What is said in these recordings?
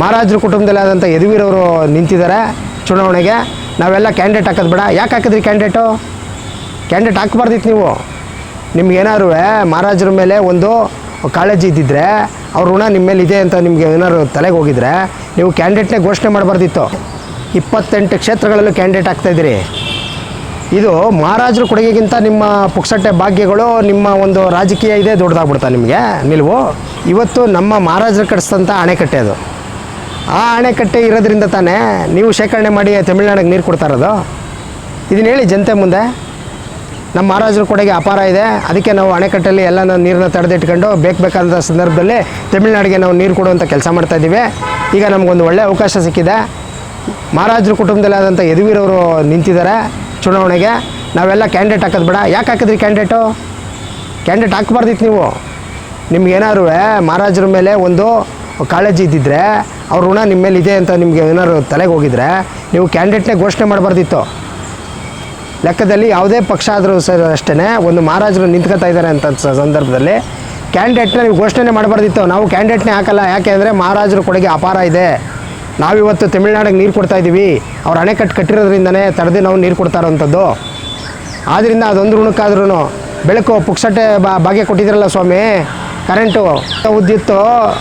ಮಹಾರಾಜರ ಕುಟುಂಬದಲ್ಲಿ ಆದಂಥ ಯದುವೀರವರು ನಿಂತಿದ್ದಾರೆ ಚುನಾವಣೆಗೆ. ನಾವೆಲ್ಲ ಕ್ಯಾಂಡಿಡೇಟ್ ಹಾಕೋದು ಬೇಡ. ಯಾಕೆ ಹಾಕಿದ್ರಿ ಕ್ಯಾಂಡಿಡೇಟು ಕ್ಯಾಂಡಿಡೇಟ್ ಹಾಕ್ಬಾರ್ದಿತ್ತು ನೀವು. ನಿಮ್ಗೇನಾದ್ರು ಮಹಾರಾಜರ ಮೇಲೆ ಒಂದು ಕಾಳಜಿ ಇದ್ದಿದ್ರೆ, ಅವ್ರ ಋಣ ನಿಮ್ಮ ಮೇಲೆ ಇದೆ ಅಂತ ನಿಮಗೆ ಏನಾದ್ರು ತಲೆಗೆ ಹೋಗಿದ್ರೆ, ನೀವು ಕ್ಯಾಂಡಿಡೇಟ್ನೇ ಘೋಷಣೆ ಮಾಡಬಾರ್ದಿತ್ತು. ಇಪ್ಪತ್ತೆಂಟು ಕ್ಷೇತ್ರಗಳಲ್ಲೂ ಕ್ಯಾಂಡಿಡೇಟ್ ಆಗ್ತಾಯಿದ್ದೀರಿ ಇದು ಮಹಾರಾಜರ ಕೊಡುಗೆಗಿಂತ ನಿಮ್ಮ ಪುಕ್ಸಟ್ಟೆ ಭಾಗ್ಯಗಳು ನಿಮ್ಮ ಒಂದು ರಾಜಕೀಯ ಇದೆ, ದೊಡ್ಡದಾಗ್ಬಿಡ್ತಾ ನಿಮಗೆ ನಿಲುವು. ಇವತ್ತು ನಮ್ಮ ಮಹಾರಾಜರು ಕಟ್ಟಿಸಿದಂಥ ಅಣೆಕಟ್ಟೆ ಅದು. ಆ ಅಣೆಕಟ್ಟೆ ಇರೋದ್ರಿಂದ ತಾನೇ ನೀವು ಶೇಖರಣೆ ಮಾಡಿ ತಮಿಳ್ನಾಡಿಗೆ ನೀರು ಕೊಡ್ತಾ ಇರೋದು? ಇದನ್ನ ಹೇಳಿ ಜನತೆ ಮುಂದೆ. ನಮ್ಮ ಮಹಾರಾಜರ ಕೊಡೆಗೆ ಅಪಾರ ಇದೆ. ಅದಕ್ಕೆ ನಾವು ಅಣೆಕಟ್ಟೆಯಲ್ಲಿ ಎಲ್ಲ ನೀರನ್ನ ತಡೆದಿಟ್ಕೊಂಡು ಬೇಕು ಬೇಕಾದ ಸಂದರ್ಭದಲ್ಲಿ ತಮಿಳ್ನಾಡಿಗೆ ನಾವು ನೀರು ಕೊಡುವಂಥ ಕೆಲಸ ಮಾಡ್ತಾ ಇದ್ದೀವಿ. ಈಗ ನಮಗೊಂದು ಒಳ್ಳೆಯ ಅವಕಾಶ ಸಿಕ್ಕಿದೆ. ಮಹಾರಾಜರ ಕುಟುಂಬದಲ್ಲಿ ಆದಂಥ ಯದುವೀರವರು ನಿಂತಿದ್ದಾರೆ ಚುನಾವಣೆಗೆ. ನಾವೆಲ್ಲ ಕ್ಯಾಂಡಿಡೇಟ್ ಹಾಕೋದು ಬೇಡ. ಯಾಕೆ ಹಾಕಿದ್ರಿ ಕ್ಯಾಂಡಿಡೇಟು? ಕ್ಯಾಂಡಿಡೇಟ್ ಹಾಕ್ಬಾರ್ದಿತ್ತು ನೀವು. ನಿಮ್ಗೇನಾದ್ರು ಮಹಾರಾಜರ ಮೇಲೆ ಒಂದು ಕಾಳಜಿ ಇದ್ದಿದ್ರೆ ಅವ್ರ ಋಣ ನಿಮ್ಮ ಮೇಲೆ ಇದೆ ಅಂತ ನಿಮಗೆ ಏನಾದ್ರು ತಲೆಗೆ ಹೋಗಿದ್ರೆ ನೀವು ಕ್ಯಾಂಡಿಡೇಟ್ನೇ ಘೋಷಣೆ ಮಾಡಬಾರ್ದಿತ್ತು. ಲೆಕ್ಕದಲ್ಲಿ ಯಾವುದೇ ಪಕ್ಷ ಆದರೂ ಸರ್ ಅಷ್ಟೇ ಒಂದು ಮಹಾರಾಜರು ನಿಂತ್ಕೊತಾ ಇದ್ದಾರೆ ಅಂತ ಸಂದರ್ಭದಲ್ಲಿ ಕ್ಯಾಂಡಿಡೇಟ್ನ ನೀವು ಘೋಷಣೆ ಮಾಡಬಾರ್ದಿತ್ತು. ನಾವು ಕ್ಯಾಂಡಿಡೇಟ್ನೇ ಹಾಕಲ್ಲ, ಯಾಕೆ ಅಂದರೆ ಮಹಾರಾಜರು ಕೊಡುಗೆ ಅಪಾರ ಇದೆ. ನಾವಿವತ್ತು ತಮಿಳ್ನಾಡಿಗೆ ನೀರು ಕೊಡ್ತಾ ಇದ್ದೀವಿ. ಅವ್ರು ಅಣೆಕಟ್ಟು ಕಟ್ಟಿರೋದ್ರಿಂದನೇ ತಡೆದು ನಾವು ನೀರು ಕೊಡ್ತಾ ಇರೋವಂಥದ್ದು ಆದ್ದರಿಂದ ಅದೊಂದು ಋಣಕ್ಕಾದ್ರೂ ಬೆಳಕು ಪುಕ್ಸಟ್ಟೆ ಭಾಗ್ಯ ಕೊಟ್ಟಿದ್ದೀರಲ್ಲ ಸ್ವಾಮಿ ಕರೆಂಟು ವಿದ್ಯುತ್ತು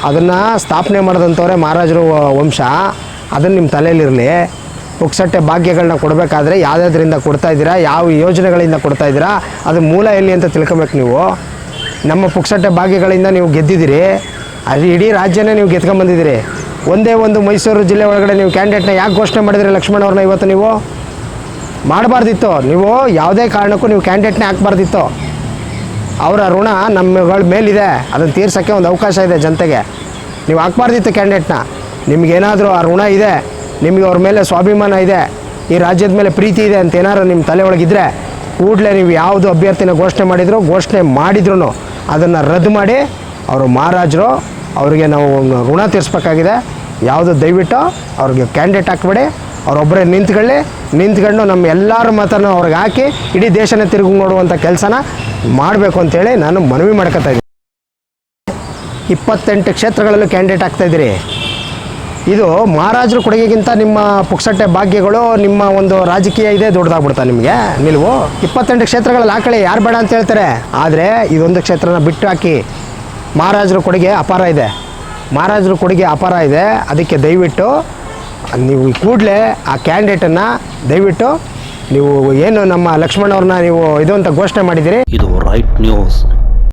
ಅದನ್ನು ಸ್ಥಾಪನೆ ಮಾಡಿದಂಥವ್ರೆ ಮಹಾರಾಜರು ವಂಶ. ಅದನ್ನು ನಿಮ್ಮ ತಲೆಯಲ್ಲಿರಲಿ. ಪುಕ್ಸಟ್ಟೆ ಭಾಗ್ಯಗಳನ್ನ ಕೊಡಬೇಕಾದ್ರೆ ಯಾವುದ್ರಿಂದ ಕೊಡ್ತಾ ಇದ್ದೀರಾ, ಯಾವ ಯೋಜನೆಗಳಿಂದ ಕೊಡ್ತಾ ಇದ್ದೀರಾ, ಅದು ಮೂಲ ಎಲ್ಲಿ ಅಂತ ತಿಳ್ಕೊಬೇಕು ನೀವು. ನಮ್ಮ ಪುಕ್ಸಟ್ಟೆ ಭಾಗ್ಯಗಳಿಂದ ನೀವು ಗೆದ್ದಿದ್ದೀರಿ. ಅದು ಇಡೀ ರಾಜ್ಯನೇ ನೀವು ಗೆದ್ಕೊಂಬಂದಿದ್ದೀರಿ. ಒಂದೇ ಒಂದು ಮೈಸೂರು ಜಿಲ್ಲೆ ಒಳಗಡೆ ನೀವು ಕ್ಯಾಂಡಿಡೇಟ್ನ ಯಾಕೆ ಘೋಷಣೆ ಮಾಡಿದ್ರಿ ಲಕ್ಷ್ಮಣ್ ಅವ್ರನ್ನ ಇವತ್ತು ನೀವು? ಮಾಡಬಾರ್ದಿತ್ತು. ನೀವು ಯಾವುದೇ ಕಾರಣಕ್ಕೂ ನೀವು ಕ್ಯಾಂಡಿಡೇಟ್ನೇ ಹಾಕ್ಬಾರ್ದಿತ್ತು. ಅವರ ಋಣ ನಮ್ಮಗಳ ಮೇಲಿದೆ. ಅದನ್ನು ತೀರ್ಸೋಕ್ಕೆ ಒಂದು ಅವಕಾಶ ಇದೆ ಜನತೆಗೆ. ನೀವು ಹಾಕ್ಬಾರ್ದಿತ್ತು ಕ್ಯಾಂಡಿಡೇಟ್ನ ನಿಮಗೇನಾದರೂ ಆ ಋಣ ಇದೆ. ನಿಮಗೆ ಅವ್ರ ಮೇಲೆ ಸ್ವಾಭಿಮಾನ ಇದೆ. ಈ ರಾಜ್ಯದ ಮೇಲೆ ಪ್ರೀತಿ ಇದೆ ಅಂತ ಏನಾದ್ರು ನಿಮ್ಮ ತಲೆ ಒಳಗಿದ್ರೆ ಕೂಡಲೇ ನೀವು ಯಾವುದು ಅಭ್ಯರ್ಥಿನ ಘೋಷಣೆ ಮಾಡಿದ್ರು ಘೋಷಣೆ ಮಾಡಿದ್ರು ಅದನ್ನು ರದ್ದು ಮಾಡಿ ಅವರು ಮಹಾರಾಜರು, ಅವರಿಗೆ ನಾವು ಋಣ ತೀರಿಸ್ಬೇಕಾಗಿದೆ. ಯಾವುದು ದಯವಿಟ್ಟು ಅವ್ರಿಗೆ ಕ್ಯಾಂಡಿಡೇಟ್ ಹಾಕ್ಬೇಡಿ. ಅವರೊಬ್ಬರೇ ನಿಂತ್ಕೊಳ್ಳಿ, ನಿಂತ್ಕೊಂಡು ನಮ್ಮ ಎಲ್ಲರ ಮಾತನ್ನು ಅವ್ರಿಗೆ ಹಾಕಿ, ಇಡೀ ದೇಶನ ತಿರುಗಿ ನೋಡುವಂಥ ಕೆಲಸನ ಮಾಡಬೇಕು ಅಂತೇಳಿ ನಾನು ಮನವಿ ಮಾಡ್ಕೊತಾ ಇದ್ದೀನಿ. ಇಪ್ಪತ್ತೆಂಟು ಕ್ಷೇತ್ರಗಳಲ್ಲೂ ಕ್ಯಾಂಡಿಡೇಟ್ ಆಗ್ತಾಯಿದ್ದೀರಿ ಇದು ಮಹಾರಾಜರು ಕೊಡುಗೆಗಿಂತ ನಿಮ್ಮ ಪುಕ್ಸಟ್ಟೆ ಭಾಗ್ಯಗಳು ನಿಮ್ಮ ಒಂದು ರಾಜಕೀಯ ಇದೆ ದೊಡ್ಡದಾಗ್ಬಿಡ್ತಾ ನಿಮಗೆ? ನಿಲುವು. ಇಪ್ಪತ್ತೆಂಟು ಕ್ಷೇತ್ರಗಳಲ್ಲಿ ಹಾಕಳಿ ಯಾರು ಬೇಡ ಅಂತ ಹೇಳ್ತಾರೆ? ಆದರೆ ಇದೊಂದು ಕ್ಷೇತ್ರನ ಬಿಟ್ಟು ಹಾಕಿ ಮಹಾರಾಜರ ಕೊಡುಗೆ ಅಪಾರ ಇದೆ. ಮಹಾರಾಜರ ಕೊಡುಗೆ ಅಪಾರ ಇದೆ. ಅದಕ್ಕೆ ದಯವಿಟ್ಟು ನೀವು ಕೂಡಲೇ ಆ ಕ್ಯಾಂಡಿಡೇಟನ್ನು ದಯವಿಟ್ಟು ನೀವು ಏನು ನಮ್ಮ ಲಕ್ಷ್ಮಣ್ ಅವ್ರನ್ನ ನೀವು ಇದು ಅಂತ ಘೋಷಣೆ ಮಾಡಿದ್ದೀರಿ. ಇದು ರೈಟ್ ನ್ಯೂಸ್